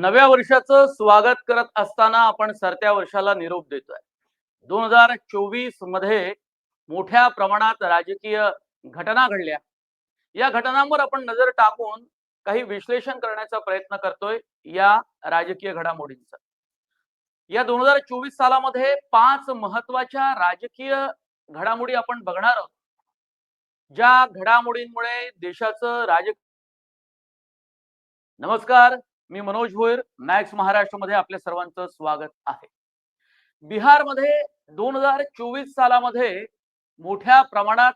नव्या वर्षाचं स्वागत करत असताना आपण सरत्या वर्षाला निरोप देतोय. दोन हजार चोवीसमध्ये मोठ्या प्रमाणात राजकीय घटना घडल्या. या घटनांवर आपण नजर टाकून काही विश्लेषण करण्याचा प्रयत्न करतोय या राजकीय घडामोडींचा. या दोन हजार चोवीस सालामध्ये पाच महत्त्वाच्या राजकीय घडामोडी आपण बघणार आहोत. ज्या घडामोडींमुळे देशाचं राज नमस्कार. मी मनोज भोईर मॅक्स महाराष्ट्रमध्ये आपल्या सर्वांचं स्वागत आहे. बिहारमध्ये दोन हजार चोवीस सालामध्ये मोठ्या प्रमाणात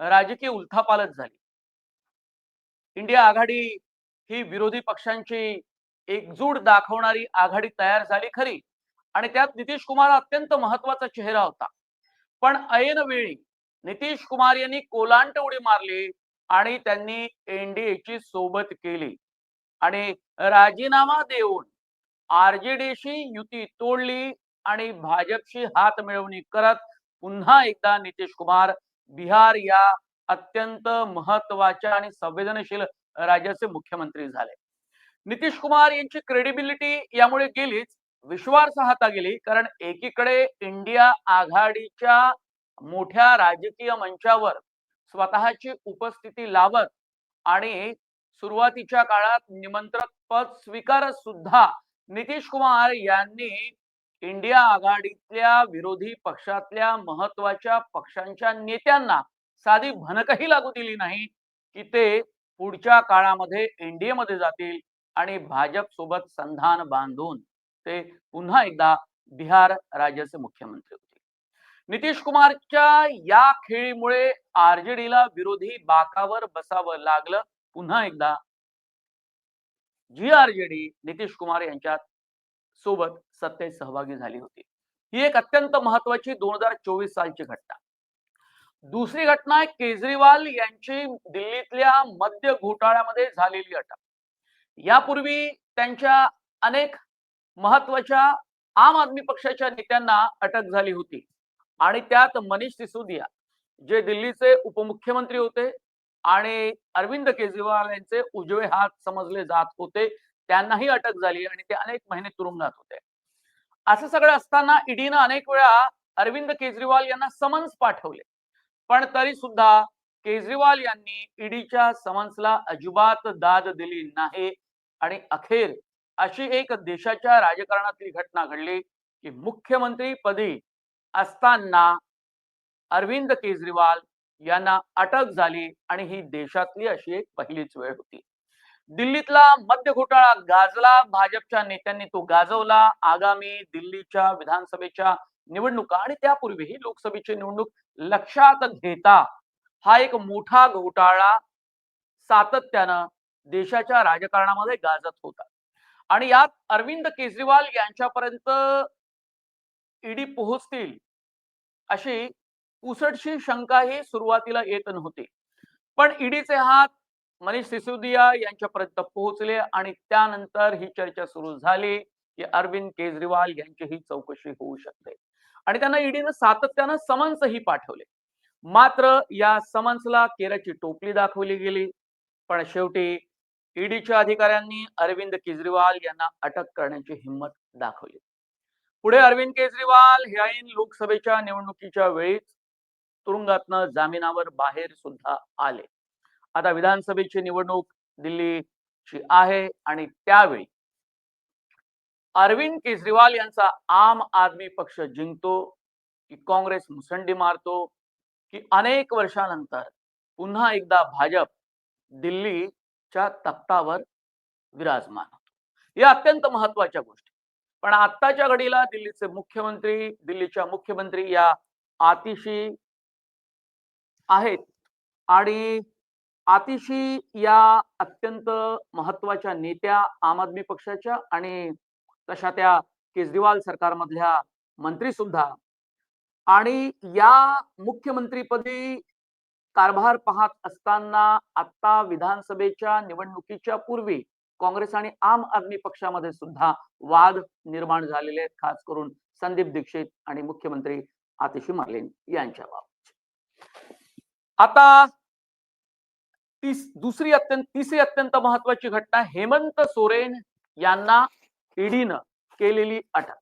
राजकीय उलथापालत झाली. इंडिया आघाडी ही विरोधी पक्षांची एकजूट दाखवणारी आघाडी तयार झाली खरी आणि त्यात नितीश कुमार अत्यंत महत्त्वाचा चेहरा होता. पण ऐन वेळी नितीश कुमार यांनी कोलांट उडी मारली आणि त्यांनी एनडीएची सोबत केली. आणि राजीनामा देऊन आरजेडीशी युती तोडली आणि भाजपशी हात मिळवणी करत पुन्हा एकदा नितीश कुमार बिहार या अत्यंत महत्त्वाच्या आणि संवेदनशील राज्याचे मुख्यमंत्री झाले. नितीश कुमार यांची क्रेडिबिलिटी यामुळे गेलीच विश्वासार्हता गेली कारण एकीकडे इंडिया आघाडीच्या मोठ्या राजकीय मंचावर स्वतःची उपस्थिती लावत आणि सुरुवातीच्या काळात निमंत्रक पद स्वीकारत सुद्धा नितीश कुमार यांनी इंडिया आघाडीतल्या विरोधी पक्षातल्या महत्त्वाच्या पक्षांच्या नेत्यांना साधी भनकही लागू दिली नाही की ते पुढच्या काळामध्ये एनडीए मध्ये जातील आणि भाजप सोबत संधान बांधून ते पुन्हा एकदा बिहार राज्याचे मुख्यमंत्री होते नितीश कुमारच्या या खेळीमुळे आरजेडीला विरोधी बाकावर बसावं लागलं. पुन्हा एकदा जी आर जेडी नितीश कुमार यांच्यात सोबत सत्तेत सहभागी झाली होती. ही एक अत्यंत महत्वाची दोन हजार चोवीस सालची घटना. दुसरी घटना केजरीवाल यांची दिल्लीतल्या मद्य घोटाळ्यामध्ये झालेली अटक. यापूर्वी त्यांच्या अनेक महत्त्वाच्या आम आदमी पक्षाच्या नेत्यांना अटक झाली होती. आणि त्यात मनीष सिसोदिया जे दिल्लीचे उपमुख्यमंत्री होते आणि अरविंद केजरीवाल यांचे उजवे हात समजले जात होते. त्यांनाही अटक झाली आणि ते अनेक महिने तुरुंगात होते. असं सगळं असताना ईडीनं अनेक वेळा अरविंद केजरीवाल यांना समन्स पाठवले. पण तरी सुद्धा केजरीवाल यांनी ईडीच्या समन्सला अजिबात दाद दिली नाही आणि अखेर अशी एक देशाच्या राजकारणातली घटना घडली की मुख्यमंत्री पदी असताना अरविंद केजरीवाल यांना अटक झाली आणि ही देशातली अशी एक पहिलीच वेळ होती. दिल्लीतला मद्य घोटाळा गाजला भाजपच्या नेत्यांनी तो गाजवला आगामी दिल्लीच्या विधानसभेच्या निवडणुका आणि त्यापूर्वीही लोकसभेची निवडणूक लक्षात घेता हा एक मोठा घोटाळा सातत्यानं देशाच्या राजकारणामध्ये गाजत होता. आणि यात अरविंद केजरीवाल यांच्यापर्यंत ईडी पोहोचतील अशी उसटशी शंका ही सुरुवातीला येत नव्हती. पण ईडीचे हात मनीष सिसोदिया यांच्यापर्यंत पोहोचले आणि त्यानंतर ही चर्चा सुरू झाली की अरविंद केजरीवाल यांची ही चौकशी होऊ शकते. आणि त्यांना ईडीनं सातत्यानं समन्सही पाठवले. मात्र या समन्सला केराची टोपली दाखवली गेली. पण शेवटी ईडीच्या अधिकाऱ्यांनी अरविंद केजरीवाल यांना अटक करण्याची हिंमत दाखवली. पुढे अरविंद केजरीवाल हे ऐन लोकसभेच्या निवडणुकीच्या वेळीच तुरुंगातनं जामिनावर बाहेर सुद्धा आले. आता विधानसभेची निवडणूक दिल्लीची आहे आणि त्यावेळी अरविंद केजरीवाल यांचा आम आदमी पक्ष जिंकतो की काँग्रेस मुसंडी मारतो की अनेक वर्षानंतर पुन्हा एकदा भाजप दिल्लीच्या तख्तावर विराजमान होतो. या अत्यंत महत्त्वाच्या गोष्टी. पण आत्ताच्या घडीला दिल्लीचे मुख्यमंत्री दिल्लीच्या मुख्यमंत्री या आतिशी आहेत. आणि आतिशी या अत्यंत महत्त्वाच्या नेत्या आम आदमी पक्षाच्या आणि तशा त्या केजरीवाल सरकारमधल्या मंत्री सुद्धा. आणि या मुख्यमंत्रीपदी कारभार पाहत असताना आता विधानसभेच्या निवडणुकीच्या पूर्वी काँग्रेस आणि आम आदमी पक्षामध्ये सुद्धा वाद निर्माण झालेले आहेत खास करून संदीप दीक्षित आणि मुख्यमंत्री आतिशी मार्लेन यांच्या बाबत आता तीस दुसरी अत्यंत तिसरी अत्यंत महत्वाची घटना हेमंत सोरेन यांना ईडीनं केलेली अटक.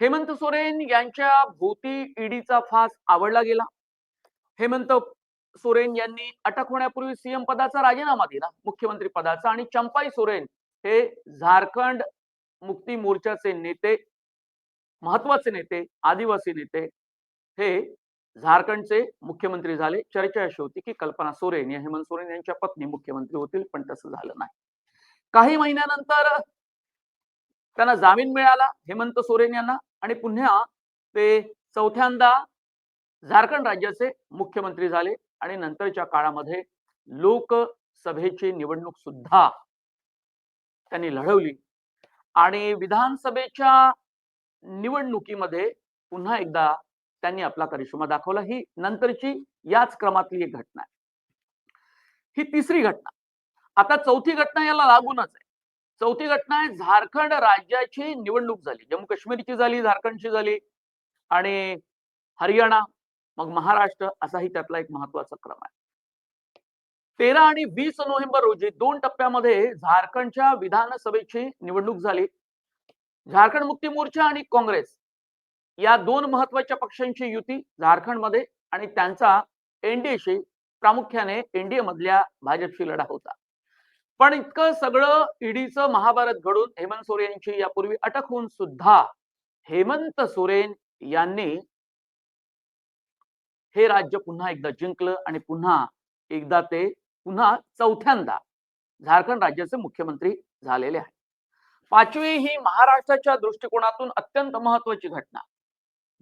हेमंत सोरेन यांच्या भोवती ईडीचा फास आवडला गेला. हेमंत सोरेन यांनी अटक होण्यापूर्वी सीएम पदाचा राजीनामा दिला मुख्यमंत्री पदाचा आणि चंपाई सोरेन हे झारखंड मुक्ती मोर्चाचे नेते महत्त्वाचे नेते आदिवासी नेते हे झारखंडचे मुख्यमंत्री झाले. चर्चा अशी होती की कल्पना सोरेन या हेमंत सोरेन यांच्या पत्नी मुख्यमंत्री होतील पण तसं झालं नाही. काही महिन्यानंतर त्यांना जामीन मिळाला हेमंत सोरेन यांना आणि पुन्हा ते चौथ्यांदा झारखंड राज्याचे मुख्यमंत्री झाले आणि नंतरच्या काळामध्ये लोकसभेची निवडणूक सुद्धा त्यांनी लढवली. आणि विधानसभेच्या निवडणुकीमध्ये पुन्हा एकदा त्यांनी आपला करिश्मा दाखवला. ही नंतरची याच क्रमातली एक घटना आहे. ही तिसरी घटना. आता चौथी घटना याला लागूनच आहे. चौथी घटना आहे झारखंड राज्याची निवडणूक झाली. जम्मू काश्मीरची झाली झारखंडची झाली आणि हरियाणा मग महाराष्ट्र असाही त्यातला एक महत्त्वाचा क्रम आहे. तेरा आणि वीस नोव्हेंबर रोजी दोन टप्प्यामध्ये झारखंडच्या विधानसभेची निवडणूक झाली. झारखंड मुक्ती मोर्चा आणि काँग्रेस या दोन महत्त्वाच्या पक्षांची युती झारखंडमध्ये आणि त्यांचा एनडीएशी प्रामुख्याने एनडीए मधल्या भाजपशी लढा होता. पण इतकं सगळं ईडीचं महाभारत घडून हेमंत सोरेन यांची यापूर्वी अटक होऊन सुद्धा हेमंत सोरेन यांनी हे राज्य पुन्हा एकदा जिंकलं आणि पुन्हा एकदा ते पुन्हा चौथ्यांदा झारखंड राज्याचे मुख्यमंत्री झालेले आहे पाचवी ही महाराष्ट्राच्या दृष्टिकोनातून अत्यंत महत्वाची घटना.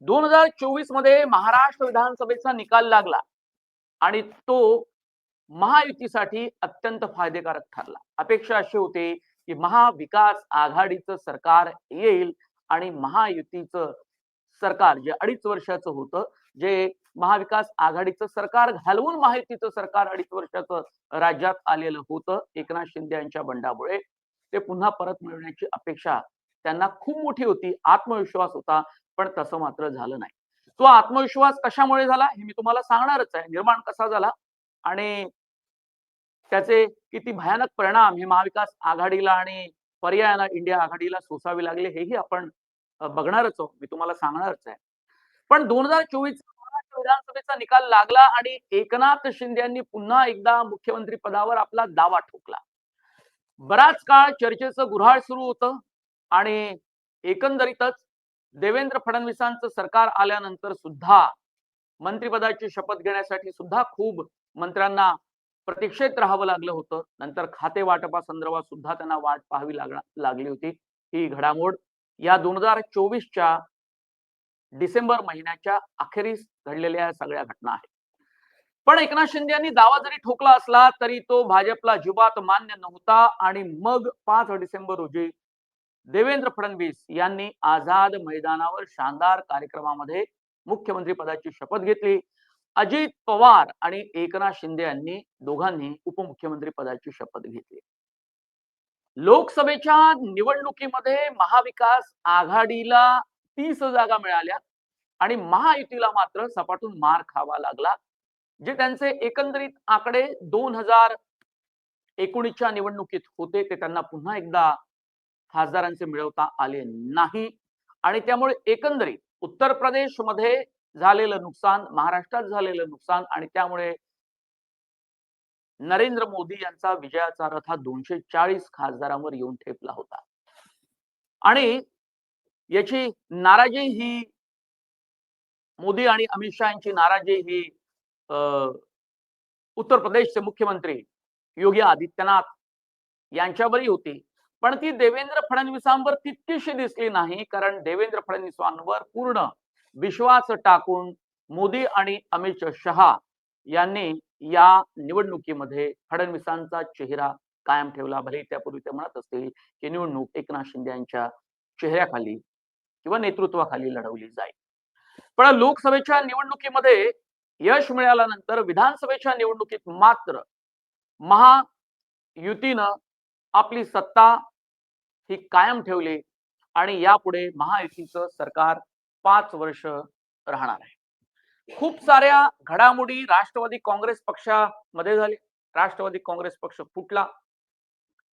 दोन हजार चोवीसमध्ये महाराष्ट्र विधानसभेचा निकाल लागला आणि तो महायुतीसाठी अत्यंत फायदेकारक ठरला. अपेक्षा अशी होती की महाविकास आघाडीचं सरकार येईल आणि महायुतीचं सरकार जे अडीच वर्षाचं होतं जे महाविकास आघाडीचं सरकार घालवून महायुतीचं सरकार अडीच वर्षाचं राज्यात आलेलं होतं एकनाथ शिंदे यांच्या बंडामुळे ते पुन्हा परत मिळवण्याची अपेक्षा त्यांना खूप मोठी होती. आत्मविश्वास होता. पण तसं मात्र झालं नाही. तो आत्मविश्वास कशामुळे झाला हे मी तुम्हाला सांगणारच आहे. निर्माण कसा झाला आणि त्याचे किती भयानक परिणाम हे महाविकास आघाडीला आणि पर्यायाला इंडिया आघाडीला सोसावे लागले हेही आपण बघणारच आहोत. मी तुम्हाला सांगणारच आहे. पण दोन हजार चोवीस विधानसभेचा निकाल लागला आणि एकनाथ शिंदे यांनी पुन्हा एकदा मुख्यमंत्री पदावर आपला दावा ठोकला. बराच काळ चर्चेचं गुऱ्हाळ सुरू होतं आणि एकंदरीतच देवेंद्र फडणवीसांचं सरकार आल्यानंतर सुद्धा मंत्रिपदाची शपथ घेण्यासाठी सुद्धा खूप मंत्र्यांना प्रतीक्षेत राहावं लागलं होतं. नंतर खाते वाटपासंदर्भात सुद्धा त्यांना वाट पाहावी लागली होती. ही घडामोड या दोन हजार चोवीसच्या डिसेंबर महिन्याच्या अखेरीस घडलेल्या सगळ्या घटना आहेत. पण एकनाथ शिंदे यांनी दावा जरी ठोकला असला तरी तो भाजपला अजिबात मान्य नव्हता आणि मग पाच डिसेंबर रोजी देवेंद्र फडणवीस यांनी आझाद मैदानावर शानदार कार्यक्रमामध्ये मुख्यमंत्री पदाची शपथ घेतली. अजित पवार आणि एकनाथ शिंदे यांनी दोघांनी उपमुख्यमंत्री पदाची शपथ घेतली. लोकसभेच्या निवडणुकीमध्ये महाविकास आघाडीला तीस जागा मिळाल्या आणि महायुतीला मात्र सपाटून मार खावा लागला जे त्यांचे एकंदरीत आकडे दोन हजार एकोणीसच्या निवडणुकीत होते ते त्यांना पुन्हा एकदा खासदारांचे मिळवता आले नाही. आणि त्यामुळे एकंदरीत उत्तर प्रदेशमध्ये झालेलं नुकसान महाराष्ट्रात झालेलं नुकसान आणि त्यामुळे नरेंद्र मोदी यांचा विजयाचा रथ हा दोनशे चाळीस खासदारांवर येऊन ठेपला होता. आणि याची नाराजी ही मोदी आणि अमित शहा यांची नाराजी ही उत्तर प्रदेशचे मुख्यमंत्री योगी आदित्यनाथ यांच्यावरही होती. पण ती देवेंद्र फडणवीसांवर तितकीशी दिसली नाही कारण देवेंद्र फडणवीसांवर पूर्ण विश्वास टाकून मोदी आणि अमित शहा यांनी या निवडणुकीमध्ये फडणवीसांचा चेहरा कायम ठेवला. भले त्यापूर्वी ते म्हणत असतील की निवडणूक एकनाथ शिंदे यांच्या चेहऱ्याखाली किंवा नेतृत्वाखाली लढवली जाईल. पण लोकसभेच्या निवडणुकीमध्ये यश मिळाल्यानंतर विधानसभेच्या निवडणुकीत मात्र महायुतीनं आपली सत्ता ही कायम ठेवली आणि यापुढे महायुतीचं सरकार पाच वर्ष राहणार आहे. खूप साऱ्या घडामोडी राष्ट्रवादी काँग्रेस पक्षामध्ये झाली. राष्ट्रवादी काँग्रेस पक्ष फुटला.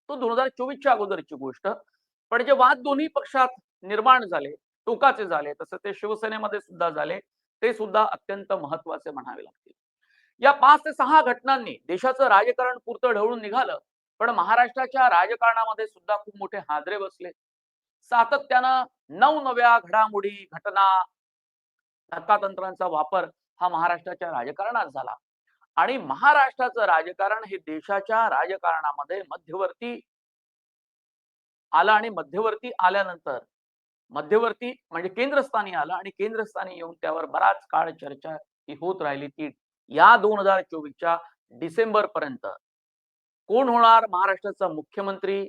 तो दोन हजार चोवीसच्या अगोदरची गोष्ट. पण जे वाद दोन्ही पक्षात निर्माण झाले टोकाचे झाले तसं ते शिवसेनेमध्ये सुद्धा झाले ते सुद्धा अत्यंत महत्त्वाचे म्हणावे लागतील. या पाच ते सहा घटनांनी देशाचं राजकारण पुरतं ढवळून निघालं पण महाराष्ट्राच्या राजकारणामध्ये सुद्धा खूप मोठे हादरे बसले. सातत्यानं नवनव्या घडामोडी घटना धक्कातंत्रांचा वापर हा महाराष्ट्राच्या राजकारणात झाला. आणि महाराष्ट्राचं राजकारण हे देशाच्या राजकारणामध्ये मध्यवर्ती आलं आणि मध्यवर्ती आल्यानंतर मध्यवर्ती म्हणजे केंद्रस्थानी आलं आणि केंद्रस्थानी येऊन त्यावर बराच काळ चर्चा ही होत राहिली ती या दोन हजार चोवीसच्या डिसेंबर पर्यंत कोण होणार? महाराष्ट्राचा मुख्यमंत्री?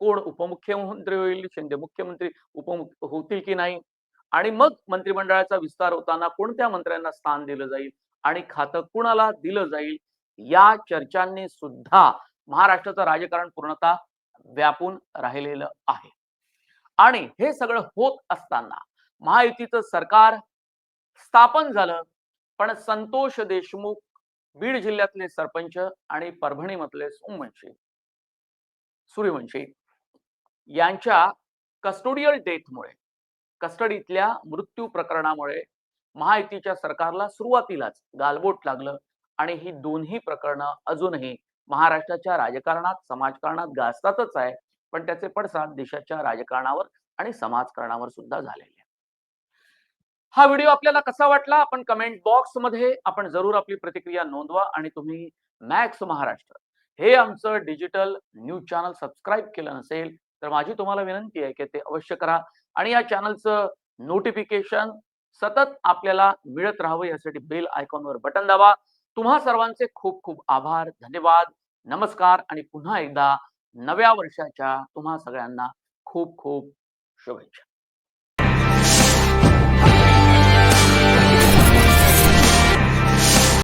कोण उपमुख्यमंत्री होईल? शिंदे मुख्यमंत्री उपमुख्य होतील की नाही? आणि मग मंत्रिमंडळाचा विस्तार होताना कोणत्या मंत्र्यांना स्थान दिलं जाईल? आणि खातं कुणाला दिलं जाईल? या चर्चांनी सुद्धा महाराष्ट्राचं राजकारण पूर्णतः व्यापून राहिलेलं आहे. आणि हे सगळं होत असताना महायुतीचं सरकार स्थापन झालं पण संतोष देशमुख बीड जिल्ह्यातले सरपंच आणि परभणीमधले सोमवंशी सूर्यवंशी यांच्या कस्टोडियल डेथमुळे कस्टडीतल्या मृत्यू प्रकरणामुळे महायुतीच्या सरकारला सुरुवातीलाच गालबोट लागलं आणि ही दोन्ही प्रकरणं अजूनही महाराष्ट्राच्या राजकारणात समाजकारणात गाजतातच आहे. पण त्याचे पडसाद देशाच्या राजकारणावर आणि समाजकारणावर सुद्धा झालेले हा व्हिडिओ आपल्याला कसा वाटला? आपण कमेंट बॉक्समध्ये आपण जरूर आपली प्रतिक्रिया नोंदवा आणि तुम्ही मॅक्स महाराष्ट्र. हे आमचं डिजिटल न्यूज चॅनल सबस्क्राईब केलं नसेल तर माझी तुम्हाला विनंती आहे की ते अवश्य करा आणि या चॅनलचं नोटिफिकेशन सतत आपल्याला मिळत राहावं यासाठी बेल आयकॉनवर बटन दाबा. तुम्हा सर्वांचे खूप खूप आभार धन्यवाद नमस्कार आणि पुन्हा एकदा नव्या वर्षाच्या तुम्हा सगळ्यांना खूप खूप शुभेच्छा.